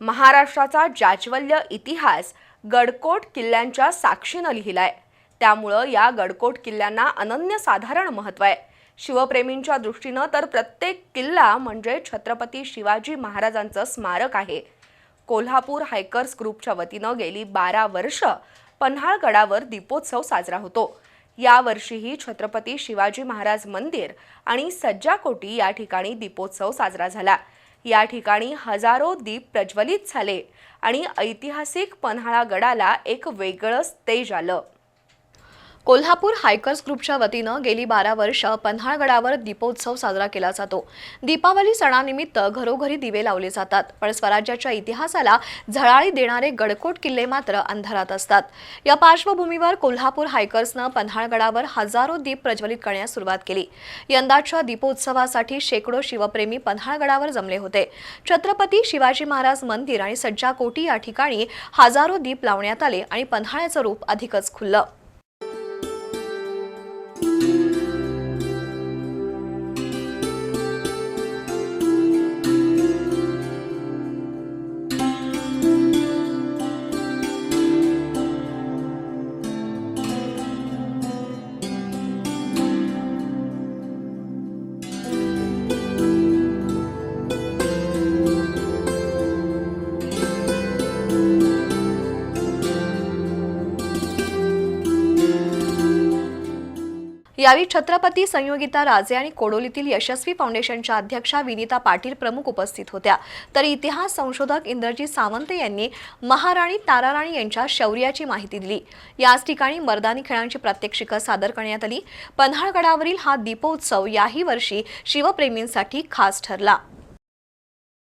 महाराष्ट्राचा जाज्वल्य इतिहास गडकोट किल्ल्यांच्या साक्षीनं लिहिलाय. त्यामुळं या गडकोट किल्ल्यांना अनन्यसाधारण महत्त्व आहे. शिवप्रेमींच्या दृष्टीनं तर प्रत्येक किल्ला म्हणजे छत्रपती शिवाजी महाराजांचं स्मारक आहे. कोल्हापूर हायकर्स ग्रुपच्या वतीनं गेली बारा वर्ष पन्हाळगडावर दीपोत्सव साजरा होतो. यावर्षीही छत्रपती शिवाजी महाराज मंदिर आणि सज्जाकोटी या ठिकाणी दीपोत्सव साजरा झाला. या ठिकाणी हजारो दीप प्रज्वलित झाले आणि ऐतिहासिक पन्हाळा गडाला एक वेगळंच तेज आलं. कोल्हापूर हायकर्स ग्रुपच्या वतीनं गेली बारा वर्ष पन्हाळगडावर दीपोत्सव साजरा केला जातो. दीपावली सणानिमित्त घरोघरी दिवे लावले जातात पण स्वराज्याच्या इतिहासाला झळाळी देणारे गडकोट किल्ले मात्र अंधारात असतात. या पार्श्वभूमीवर कोल्हापूर हायकर्सनं पन्हाळगडावर हजारो दीप प्रज्वलित करण्यास सुरुवात केली. यंदाच्या दीपोत्सवासाठी शेकडो शिवप्रेमी पन्हाळगडावर जमले होते. छत्रपती शिवाजी महाराज मंदिर आणि सज्जाकोटी या ठिकाणी हजारो दीप लावण्यात आले आणि पन्हाळ्याचं रूप अधिकच खुललं. Mm-hmm. यावेळी छत्रपती संयोगिता राजे आणि कोडोलीतील यशस्वी फाउंडेशनच्या अध्यक्षा विनिता पाटील प्रमुख उपस्थित होत्या. तर इतिहास संशोधक इंद्रजीत सावंत यांनी महाराणी ताराराणी यांच्या शौर्याची माहिती दिली. याच ठिकाणी मर्दानी खेळांची प्रात्यक्षिकं सादर करण्यात आली. पन्हाळगडावरील हा दीपोत्सव याही वर्षी शिवप्रेमींसाठी खास ठरला.